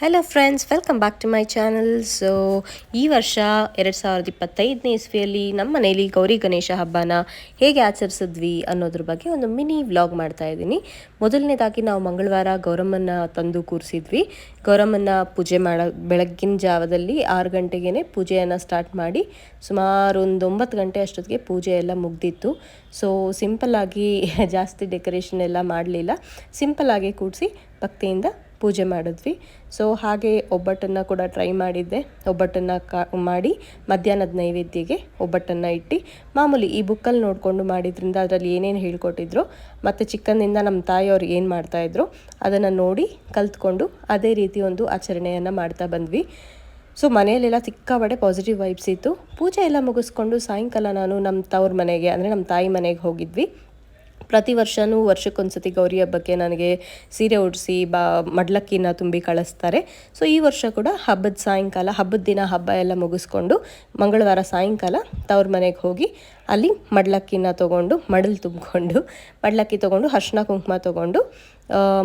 Hello friends welcome back to my channel so ಈ ವರ್ಷ ಎರಡು ಸಾವಿರದ ಇಪ್ಪತ್ತೈದನೇ ಇಸ್ವಿಯಲ್ಲಿ ನಮ್ಮ ಮನೇಲಿ ಗೌರಿ ಗಣೇಶ ಹಬ್ಬನ ಹೇಗೆ ಆಚರಿಸಿದ್ವಿ ಅನ್ನೋದ್ರ ಬಗ್ಗೆ ಒಂದು ಮಿನಿ ವ್ಲಾಗ್ ಮಾಡ್ತಾ ಇದ್ದೀನಿ. ಮೊದಲನೇದಾಗಿ ನಾವು ಮಂಗಳವಾರ ಗೌರಮ್ಮನ ತಂದು ಕೂರಿಸಿದ್ವಿ. ಗೌರಮ್ಮನ ಪೂಜೆ ಮಾಡ, ಬೆಳಗ್ಗಿನ ಜಾವದಲ್ಲಿ ಆರು ಗಂಟೆಗೇ ಪೂಜೆಯನ್ನು ಸ್ಟಾರ್ಟ್ ಮಾಡಿ ಸುಮಾರು ಒಂದು ಒಂಬತ್ತು ಗಂಟೆ ಅಷ್ಟೊತ್ತಿಗೆ ಪೂಜೆ ಎಲ್ಲ ಮುಗ್ದಿತ್ತು. ಸೊ ಸಿಂಪಲ್ಲಾಗಿ ಜಾಸ್ತಿ ಡೆಕೋರೇಷನ್ ಎಲ್ಲ ಮಾಡಲಿಲ್ಲ. ಸಿಂಪಲ್ಲಾಗಿ ಕೂಡಿಸಿ ಭಕ್ತಿಯಿಂದ ಪೂಜೆ ಮಾಡಿದ್ವಿ. ಸೊ ಹಾಗೆ ಒಬ್ಬಟ್ಟನ್ನು ಕೂಡ ಟ್ರೈ ಮಾಡಿದ್ದೆ. ಒಬ್ಬಟ್ಟನ್ನು ಕಾ, ಮಾಡಿ ಮಧ್ಯಾಹ್ನದ ನೈವೇದ್ಯಗೆ ಒಬ್ಬಟ್ಟನ್ನು ಇಟ್ಟು, ಮಾಮೂಲಿ ಈ ಬುಕ್ಕಲ್ಲಿ ನೋಡಿಕೊಂಡು ಮಾಡಿದ್ರಿಂದ ಅದರಲ್ಲಿ ಏನೇನು ಹೇಳ್ಕೊಟ್ಟಿದ್ರು, ಮತ್ತು ಚಿಕ್ಕಂದಿಂದ ನಮ್ಮ ತಾಯಿಯವ್ರು ಏನು ಮಾಡ್ತಾಯಿದ್ರು ಅದನ್ನು ನೋಡಿ ಕಲ್ತ್ಕೊಂಡು ಅದೇ ರೀತಿ ಒಂದು ಆಚರಣೆಯನ್ನು ಮಾಡ್ತಾ ಬಂದ್ವಿ. ಸೊ ಮನೆಯಲ್ಲೆಲ್ಲ ಸಿಕ್ಕಾಪಟ್ಟೆ ಪಾಸಿಟಿವ್ ವೈಬ್ಸ್ ಇತ್ತು. ಪೂಜೆ ಎಲ್ಲ ಮುಗಿಸ್ಕೊಂಡು ಸಾಯಂಕಾಲ ನಾನು ನಮ್ಮ ತವ್ರ ಮನೆಗೆ, ಅಂದರೆ ನಮ್ಮ ತಾಯಿ ಮನೆಗೆ ಹೋಗಿದ್ವಿ. ಪ್ರತಿ ವರ್ಷವೂ ವರ್ಷಕ್ಕೊಂದ್ಸತಿ ಗೌರಿ ಹಬ್ಬಕ್ಕೆ ನನಗೆ ಸೀರೆ ಉಡಿಸಿ ಬಾ, ಮಡ್ಲಕ್ಕಿನ ತುಂಬಿ ಕಳಿಸ್ತಾರೆ. ಸೊ ಈ ವರ್ಷ ಕೂಡ ಹಬ್ಬದ ಸಾಯಂಕಾಲ, ಹಬ್ಬದ ದಿನ ಹಬ್ಬ ಎಲ್ಲ ಮುಗಿಸ್ಕೊಂಡು ಮಂಗಳವಾರ ಸಾಯಂಕಾಲ ತವ್ರ ಮನೆಗೆ ಹೋಗಿ ಅಲ್ಲಿ ಮಡ್ಲಕ್ಕಿನ ತೊಗೊಂಡು, ಮಡಲು ತುಂಬಿಕೊಂಡು, ಮಡ್ಲಕ್ಕಿ ತೊಗೊಂಡು, ಅರ್ಶಿನ ಕುಂಕುಮ ತೊಗೊಂಡು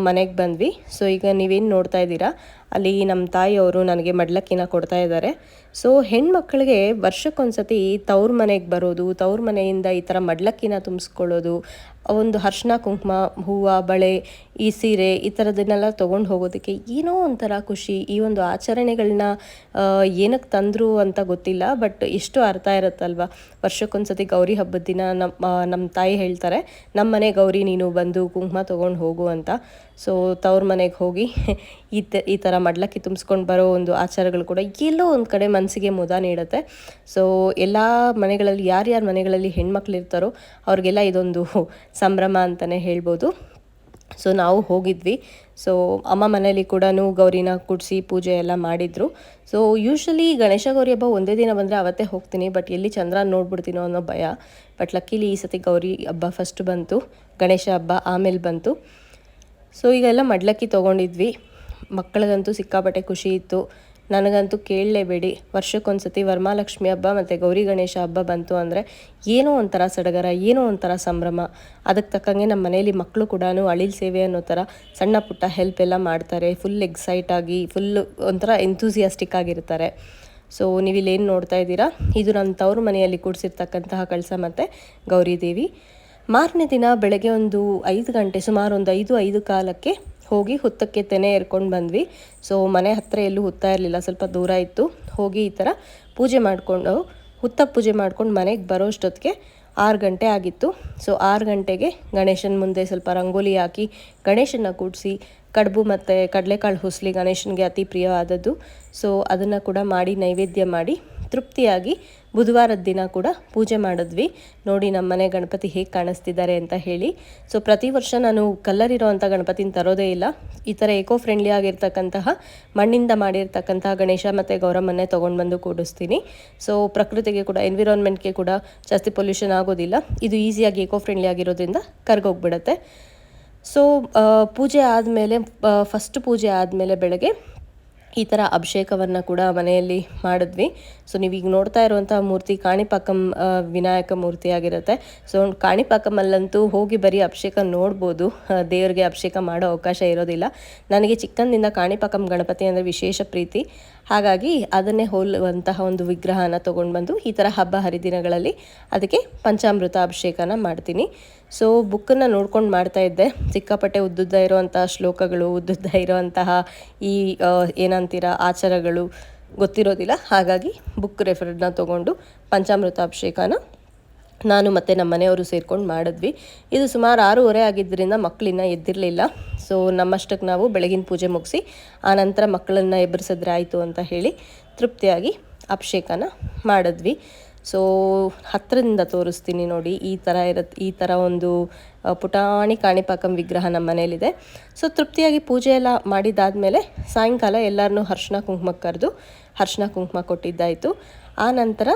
ಮನೆಗೆ ಬಂದ್ವಿ. ಸೊ ಈಗ ನೀವೇನು ನೋಡ್ತಾ ಇದ್ದೀರಾ? ಅಲ್ಲಿ ನಮ್ಮ ತಾಯಿಯವರು ನನಗೆ ಮಡ್ಲಕ್ಕಿನ ಕೊಡ್ತಾ ಇದ್ದಾರೆ. ಸೊ ಹೆಣ್ಮಕ್ಳಿಗೆ ವರ್ಷಕ್ಕೊಂದ್ಸತಿ ತವ್ರ ಮನೆಗೆ ಬರೋದು, ತವ್ರ ಮನೆಯಿಂದ ಈ ಥರ ಮಡ್ಲಕ್ಕಿನ ತುಂಬಿಸ್ಕೊಳ್ಳೋದು, ಒಂದು ಅರ್ಶಿನ, ಕುಂಕುಮ, ಹೂವು, ಬಳೆ, ಈ ಸೀರೆ ಈ ಥರದನ್ನೆಲ್ಲ ತೊಗೊಂಡು ಹೋಗೋದಕ್ಕೆ ಏನೋ ಒಂಥರ ಖುಷಿ. ಈ ಒಂದು ಆಚರಣೆಗಳನ್ನ ಏನಕ್ಕೆ ತಂದರು ಅಂತ ಗೊತ್ತಿಲ್ಲ, ಬಟ್ ಎಷ್ಟು ಅರ್ಥ ಇರುತ್ತಲ್ವ? ವರ್ಷಕ್ಕೊಂದ್ಸತಿ ಗೌರಿ ಹಬ್ಬದ ದಿನ ನಮ್ಮ ನಮ್ಮ ತಾಯಿ ಹೇಳ್ತಾರೆ ನಮ್ಮ ಮನೆ ಗೌರಿ, ನೀನು ಬಂದು ಕುಂಕುಮ ತೊಗೊಂಡು ಹೋಗು ಅಂತ. ಸೊ ತವ್ರ ಮನೆಗೆ ಹೋಗಿ ಈ ತ, ಈ ಥರ ಮಡ್ಲಕ್ಕಿ ತುಂಬಿಸ್ಕೊಂಡು ಬರೋ ಒಂದು ಆಚಾರಗಳು ಕೂಡ ಎಲ್ಲೋ ಒಂದು ಕಡೆ ಮನಸ್ಸಿಗೆ ಮುದ ನೀಡುತ್ತೆ. ಸೊ ಎಲ್ಲ ಮನೆಗಳಲ್ಲಿ ಯಾರ್ಯಾರ ಮನೆಗಳಲ್ಲಿ ಹೆಣ್ಮಕ್ಳು ಇರ್ತಾರೋ ಅವ್ರಿಗೆಲ್ಲ ಇದೊಂದು ಸಂಭ್ರಮ ಅಂತಲೇ ಹೇಳ್ಬೋದು. ಸೊ ನಾವು ಹೋಗಿದ್ವಿ. ಸೊ ಅಮ್ಮ ಮನೇಲಿ ಕೂಡ ಗೌರಿನ ಕುಡಿಸಿ ಪೂಜೆ ಎಲ್ಲ ಮಾಡಿದರು. ಸೊ ಯೂಶ್ವಲಿ ಗಣೇಶ ಗೌರಿ ಹಬ್ಬ ಒಂದೇ ದಿನ ಬಂದರೆ ಅವತ್ತೇ ಹೋಗ್ತೀನಿ ಬಟ್ ಎಲ್ಲಿ ಚಂದ್ರ ನೋಡ್ಬಿಡ್ತೀನೋ ಅನ್ನೋ ಭಯ. ಬಟ್ ಲಕ್ಕಿಲಿ ಈ ಸತಿ ಗೌರಿ ಹಬ್ಬ ಫಸ್ಟ್ ಬಂತು, ಗಣೇಶ ಹಬ್ಬ ಆಮೇಲೆ ಬಂತು. ಸೊ ಈಗೆಲ್ಲ ಮಡ್ಲಕ್ಕಿ ತೊಗೊಂಡಿದ್ವಿ. ಮಕ್ಕಳಿಗಂತೂ ಸಿಕ್ಕಾಪಟ್ಟೆ ಖುಷಿ ಇತ್ತು. ನನಗಂತೂ ಕೇಳಲೇಬೇಡಿ. ವರ್ಷಕ್ಕೊಂದ್ಸತಿ ವರಮಹಾಲಕ್ಷ್ಮಿ ಹಬ್ಬ ಮತ್ತು ಗೌರಿ ಗಣೇಶ ಹಬ್ಬ ಬಂತು ಅಂದರೆ ಏನೋ ಒಂಥರ ಸಡಗರ, ಏನೋ ಒಂಥರ ಸಂಭ್ರಮ. ಅದಕ್ಕೆ ತಕ್ಕಂಗೆ ನಮ್ಮ ಮನೆಯಲ್ಲಿ ಮಕ್ಕಳು ಕೂಡ ಅಳಿಲ್ ಸೇವೆ ಅನ್ನೋ ಥರ ಸಣ್ಣ ಪುಟ್ಟ ಹೆಲ್ಪ್ ಎಲ್ಲ ಮಾಡ್ತಾರೆ. ಫುಲ್ ಎಕ್ಸೈಟ್ ಆಗಿ ಫುಲ್ ಒಂಥರ ಎಂಥೂಸಿಯಾಸ್ಟಿಕ್ ಆಗಿರ್ತಾರೆ. ಸೊ ನೀವು ಇಲ್ಲೇನು ನೋಡ್ತಾ ಇದ್ದೀರಾ? ಇದು ನನ್ನ ತವರು ಮನೆಯಲ್ಲಿ ಕೂಡಿಸಿರ್ತಕ್ಕಂತಹ ಕಳಸ ಮತ್ತು ಗೌರಿ ದೇವಿ. ಮಾರನೇ ದಿನ ಬೆಳಗ್ಗೆ ಒಂದು ಐದು ಗಂಟೆ, ಸುಮಾರು ಒಂದು ಐದು ಐದು ಕಾಲಕ್ಕೆ ಹೋಗಿ ಹುತ್ತಕ್ಕೆ ತೆನೆ ಏರ್ಕೊಂಡು ಬಂದ್ವಿ. ಸೊ ಮನೆ ಹತ್ತಿರ ಎಲ್ಲೂ ಹುತ್ತಾ ಇರಲಿಲ್ಲ, ಸ್ವಲ್ಪ ದೂರ ಇತ್ತು. ಹೋಗಿ ಈ ಥರ ಪೂಜೆ ಮಾಡಿಕೊಂಡು, ಹುತ್ತ ಪೂಜೆ ಮಾಡ್ಕೊಂಡು ಮನೆಗೆ ಬರೋ ಅಷ್ಟೊತ್ತಿಗೆ ಆರು ಗಂಟೆ ಆಗಿತ್ತು. ಸೊ ಆರು ಗಂಟೆಗೆ ಗಣೇಶನ ಮುಂದೆ ಸ್ವಲ್ಪ ರಂಗೋಲಿ ಹಾಕಿ, ಗಣೇಶನ ಕೂಡಿಸಿ, ಕಡುಬು ಮತ್ತು ಕಡಲೆಕಾಳು ಹುಸ್ಲಿ ಗಣೇಶನಿಗೆ ಅತಿ ಪ್ರಿಯವಾದದ್ದು. ಸೊ ಅದನ್ನು ಕೂಡ ಮಾಡಿ, ನೈವೇದ್ಯ ಮಾಡಿ ತೃಪ್ತಿಯಾಗಿ ಬುಧವಾರದ ದಿನ ಕೂಡ ಪೂಜೆ ಮಾಡಿದ್ವಿ. ನೋಡಿ, ನಮ್ಮ ಮನೆ ಗಣಪತಿ ಹೇಗೆ ಕಾಣಿಸ್ತಿದ್ದಾರೆ ಅಂತ ಹೇಳಿ. ಸೊ ಪ್ರತಿ ವರ್ಷ ನಾನು ಕಲ್ಲರ್ ಇರೋವಂಥ ಗಣಪತಿನ ತರೋದೇ ಇಲ್ಲ. ಈ ಥರ ಏಕೋ ಫ್ರೆಂಡ್ಲಿ ಆಗಿರ್ತಕ್ಕಂತಹ, ಮಣ್ಣಿಂದ ಮಾಡಿರ್ತಕ್ಕಂತಹ ಗಣೇಶ ಮತ್ತು ಗೌರಮ್ಮನ್ನೇ ತೊಗೊಂಡು ಬಂದು ಕೂಡಿಸ್ತೀನಿ. ಸೊ ಪ್ರಕೃತಿಗೆ ಕೂಡ ಎನ್ವಿರಾನ್ಮೆಂಟ್ಗೆ ಕೂಡ ಜಾಸ್ತಿ ಪೊಲ್ಯೂಷನ್ ಆಗೋದಿಲ್ಲ. ಇದು ಈಸಿಯಾಗಿ ಏಕೋ ಫ್ರೆಂಡ್ಲಿ ಆಗಿರೋದ್ರಿಂದ ಕರ್ಗೋಗ್ಬಿಡತ್ತೆ. ಸೊ ಪೂಜೆ ಆದಮೇಲೆ ಫಸ್ಟ್ ಪೂಜೆ ಆದಮೇಲೆ ಬೆಳಗ್ಗೆ ಈ ಥರ ಅಭಿಷೇಕವನ್ನು ಕೂಡ ಮನೆಯಲ್ಲಿ ಮಾಡಿದ್ವಿ. ಸೊ ನೀವೀಗ ನೋಡ್ತಾ ಇರುವಂಥ ಮೂರ್ತಿ ಕಾಣಿಪಾಕಂ ವಿನಾಯಕ ಮೂರ್ತಿ ಆಗಿರುತ್ತೆ. ಸೊ ಕಾಣಿಪಾಕಮಲ್ಲಂತೂ ಹೋಗಿ ಬರೀ ಅಭಿಷೇಕ ನೋಡ್ಬೋದು. ದೇವರಿಗೆ ಅಭಿಷೇಕ ಮಾಡೋ ಅವಕಾಶ ಇರೋದಿಲ್ಲ. ನನಗೆ ಚಿಕ್ಕಂದಿಂದ ಕಾಣಿಪಾಕಂ ಗಣಪತಿ ಅಂದರೆ ವಿಶೇಷ ಪ್ರೀತಿ. ಹಾಗಾಗಿ ಅದನ್ನೇ ಹೋಲುವಂತಹ ಒಂದು ವಿಗ್ರಹನ ತೊಗೊಂಡು ಬಂದು ಈ ಥರ ಹಬ್ಬ ಹರಿದಿನಗಳಲ್ಲಿ ಅದಕ್ಕೆ ಪಂಚಾಮೃತ ಅಭಿಷೇಕನ ಮಾಡ್ತೀನಿ ಸೊ ಬುಕ್ಕನ್ನು ನೋಡ್ಕೊಂಡು ಮಾಡ್ತಾ ಇದ್ದೆ. ಸಿಕ್ಕಾಪಟ್ಟೆ ಉದ್ದುದ್ದ ಇರುವಂತಹ ಶ್ಲೋಕಗಳು, ಉದ್ದುದ್ದ ಇರುವಂತಹ ಈ ಏನಂತೀರ ಆಚಾರಗಳು ಗೊತ್ತಿರೋದಿಲ್ಲ. ಹಾಗಾಗಿ ಬುಕ್ ರೆಫರ್ನ ತೊಗೊಂಡು ಪಂಚಾಮೃತ ಅಭಿಷೇಕನ ನಾನು ಮತ್ತು ನಮ್ಮ ಮನೆಯವರು ಸೇರ್ಕೊಂಡು ಮಾಡಿದ್ವಿ. ಇದು ಸುಮಾರು ಆರೂವರೆ ಆಗಿದ್ದರಿಂದ ಮಕ್ಕಳಿನ್ನ ಎದ್ದಿರಲಿಲ್ಲ. ಸೊ ನಮ್ಮಷ್ಟಕ್ಕೆ ನಾವು ಬೆಳಗಿನ ಪೂಜೆ ಮುಗಿಸಿ ಆನಂತರ ಮಕ್ಕಳನ್ನು ಎಬ್ಬರಿಸಿದ್ರೆ ಆಯಿತು ಅಂತ ಹೇಳಿ ತೃಪ್ತಿಯಾಗಿ ಅಭಿಷೇಕನ ಮಾಡಿದ್ವಿ. ಸೊ ಹತ್ತಿರದಿಂದ ತೋರಿಸ್ತೀನಿ ನೋಡಿ, ಈ ಥರ ಇರುತ್ತೆ ಈ ಥರ ಒಂದು ಪುಟಾಣಿ ಕಾಣಿಪಾಕಂ ವಿಗ್ರಹ ನಮ್ಮ ಮನೇಲಿದೆ ಸೊ ತೃಪ್ತಿಯಾಗಿ ಪೂಜೆ ಎಲ್ಲ ಮಾಡಿದ್ದಾದಮೇಲೆ ಸಾಯಂಕಾಲ ಎಲ್ಲರನ್ನೂ ಹರ್ಷಣ ಕುಂಕುಮ ಕರೆದು ಹರ್ಷಣ ಕುಂಕುಮ ಕೊಟ್ಟಿದ್ದಾಯಿತು. ಆ ನಂತರ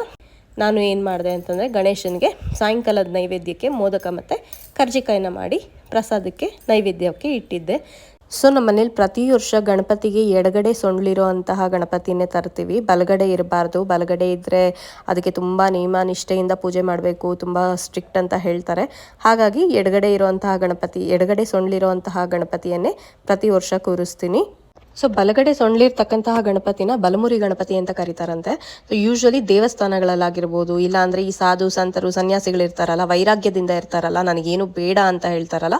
ನಾನು ಏನು ಮಾಡಿದೆ ಅಂತಂದರೆ ಗಣೇಶನಿಗೆ ಸಾಯಂಕಾಲದ ನೈವೇದ್ಯಕ್ಕೆ ಮೋದಕ ಮತ್ತು ಕರ್ಜಿಕಾಯಿನ ಮಾಡಿ ಪ್ರಸಾದಕ್ಕೆ ನೈವೇದ್ಯಕ್ಕೆ ಇಟ್ಟಿದ್ದೆ. ಸೊ ನಮ್ಮ ಮನೇಲಿ ಪ್ರತಿ ವರ್ಷ ಗಣಪತಿಗೆ ಎಡಗಡೆ ಸೊಂಡ್ಲಿರೋ ಅಂತಹ ಗಣಪತಿನೇ ತರ್ತೀವಿ. ಬಲಗಡೆ ಇರಬಾರ್ದು. ಬಲಗಡೆ ಇದ್ದರೆ ಅದಕ್ಕೆ ತುಂಬ ನಿಯಮ ನಿಷ್ಠೆಯಿಂದ ಪೂಜೆ ಮಾಡಬೇಕು, ತುಂಬ ಸ್ಟ್ರಿಕ್ಟ್ ಅಂತ ಹೇಳ್ತಾರೆ. ಹಾಗಾಗಿ ಎಡಗಡೆ ಇರುವಂತಹ ಗಣಪತಿ, ಎಡಗಡೆ ಸೊಂಡ್ಲಿರುವಂತಹ ಗಣಪತಿಯನ್ನೇ ಪ್ರತಿ ವರ್ಷ ಕೂರಿಸ್ತೀನಿ. ಸೊ ಬಲಗಡೆ ಸೊಂಡ್ಲಿರ್ತಕ್ಕಂತಹ ಗಣಪತಿನ ಬಲಮುರಿ ಗಣಪತಿ ಅಂತ ಕರೀತಾರಂತೆ. ಸೊ ಯೂಶ್ವಲಿ ದೇವಸ್ಥಾನಗಳಲ್ಲಾಗಿರ್ಬೋದು ಇಲ್ಲ ಅಂದರೆ ಈ ಸಾಧು, ಸಂತರು ಸನ್ಯಾಸಿಗಳಿರ್ತಾರಲ್ಲ ವೈರಾಗ್ಯದಿಂದ ಇರ್ತಾರಲ್ಲ, ನನಗೇನು ಬೇಡ ಅಂತ ಹೇಳ್ತಾರಲ್ಲ,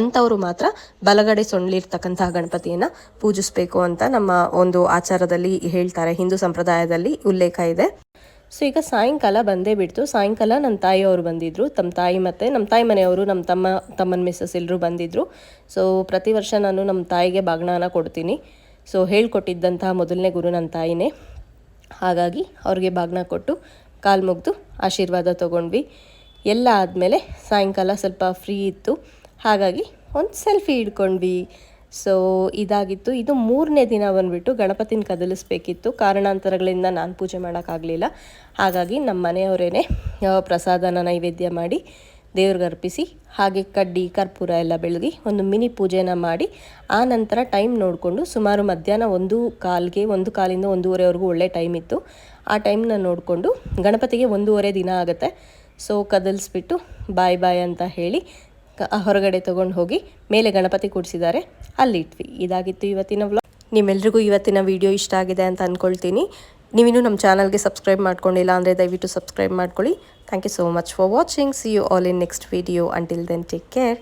ಅಂಥವ್ರು ಮಾತ್ರ ಬಲಗಡೆ ಸೊಂಡ್ಲಿರ್ತಕ್ಕಂತಹ ಗಣಪತಿಯನ್ನು ಪೂಜಿಸಬೇಕು ಅಂತ ನಮ್ಮ ಒಂದು ಆಚಾರದಲ್ಲಿ ಹೇಳ್ತಾರೆ. ಹಿಂದೂ ಸಂಪ್ರದಾಯದಲ್ಲಿ ಉಲ್ಲೇಖ ಇದೆ. ಸೊ ಈಗ ಸಾಯಂಕಾಲ ಬಂದೇ ಬಿಡ್ತು. ಸಾಯಂಕಾಲ ನನ್ನ ತಾಯಿಯವರು ಬಂದಿದ್ದರು ತಮ್ಮ ತಾಯಿ ಮತ್ತು ನಮ್ಮ ತಾಯಿ ಮನೆಯವರು ನಮ್ಮ ತಮ್ಮ, ತಮ್ಮನ ಮಿಸ್ಸಸ್ ಎಲ್ಲರೂ ಬಂದಿದ್ದರು ಸೊ ಪ್ರತಿ ವರ್ಷ ನಾನು ನಮ್ಮ ತಾಯಿಗೆ ಬಾಗ್ನಾನ ಕೊಡ್ತೀನಿ. ಸೊ ಹೇಳ್ಕೊಟ್ಟಿದ್ದಂತಹ ಮೊದಲನೇ ಗುರು ನನ್ನ ತಾಯಿನೇ. ಹಾಗಾಗಿ ಅವ್ರಿಗೆ ಬಾಗ್ನ ಕೊಟ್ಟು ಕಾಲು ಮುಗಿದು ಆಶೀರ್ವಾದ ತೊಗೊಂಡ್ವಿ. ಎಲ್ಲ ಆದಮೇಲೆ ಸಾಯಂಕಾಲ ಸ್ವಲ್ಪ ಫ್ರೀ ಇತ್ತು. ಹಾಗಾಗಿ ಒಂದು ಸೆಲ್ಫಿ ಹಿಡ್ಕೊಂಡ್ವಿ. ಸೊ ಇದಾಗಿತ್ತು. ಇದು ಮೂರನೇ ದಿನ ಬಂದುಬಿಟ್ಟು ಗಣಪತಿನ ಕದಲಿಸ್ಬೇಕಿತ್ತು. ಕಾರಣಾಂತರಗಳಿಂದ ನಾನು ಪೂಜೆ ಮಾಡೋಕ್ಕಾಗಲಿಲ್ಲ. ಹಾಗಾಗಿ ನಮ್ಮ ಮನೆಯವರೇನೆ ಪ್ರಸಾದನ ನೈವೇದ್ಯ ಮಾಡಿ ದೇವ್ರಿಗೆ ಅರ್ಪಿಸಿ, ಹಾಗೆ ಕಡ್ಡಿ, ಕರ್ಪೂರ ಎಲ್ಲ ಬೆಳಗಿ ಒಂದು ಮಿನಿ ಪೂಜೆನ ಮಾಡಿ, ಆ ನಂತರ ಟೈಮ್ ನೋಡಿಕೊಂಡು ಸುಮಾರು ಮಧ್ಯಾಹ್ನ ಒಂದು ಕಾಲ್ಗೆ, ಒಂದು ಕಾಲಿಂದ ಒಂದೂವರೆವರೆಗೂ ಒಳ್ಳೆ ಟೈಮ್ ಇತ್ತು. ಆ ಟೈಮ್ನ ನೋಡಿಕೊಂಡು ಗಣಪತಿಗೆ ಒಂದೂವರೆ ದಿನ ಆಗುತ್ತೆ. ಸೊ ಕದಲಿಸ್ಬಿಟ್ಟು ಬಾಯ್ ಬಾಯ್ ಅಂತ ಹೇಳಿ ಹೊರಗಡೆ ತಗೊಂಡು ಹೋಗಿ ಮೇಲೆ ಗಣಪತಿ ಕೂಡಿಸಿದ್ದಾರೆ. ಅಲ್ಲಿಟ್ವಿ ಇದಾಗಿತ್ತು ಇವತ್ತಿನ ವ್ಲಾಗ್ ನಿಮ್ಮೆಲ್ರಿಗೂ ಇವತ್ತಿನ ವಿಡಿಯೋ ಇಷ್ಟ ಆಗಿದೆ ಅಂತ ಅಂದ್ಕೊಳ್ತೀನಿ ನೀವಿನ್ನೂ ನಮ್ಮ ಚಾನಲ್ಗೆ ಸಬ್ಸ್ಕ್ರೈಬ್ ಮಾಡ್ಕೊಂಡಿಲ್ಲ ಅಂದರೆ ದಯವಿಟ್ಟು ಸಬ್ಸ್ಕ್ರೈಬ್ ಮಾಡ್ಕೊಳ್ಳಿ. Thank you so much for watching see you all in next video until then take care